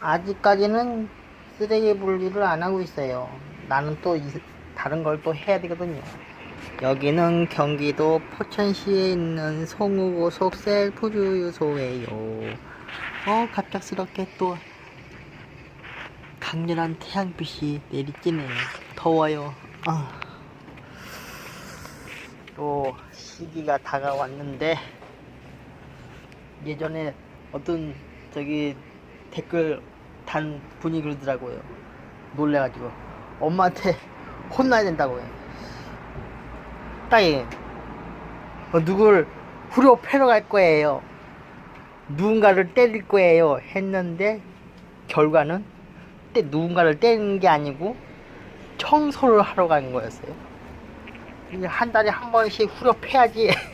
아직까지는 쓰레기 분리를 안 하고 있어요. 나는 또 이- 다른 걸 또 해야 되거든요. 여기는 경기도 포천시에 있는 송우고속 셀프주유소예요. 어, 갑작스럽게 또 강렬한 태양빛이 내리쬐네요. 더워요. 아. 또 시기가 다가왔는데 예전에 어떤 저기 댓글 단 분이 그러더라고요. 놀래가지고 엄마한테 혼나야 된다고요. 따이 어, 누굴 후려 패러 갈 거예요. 누군가를 때릴 거예요. 했는데 결과는 때 누군가를 때리는 게 아니고 청소를 하러 간 거였어요. 한 달에 한 번씩 후려 패야지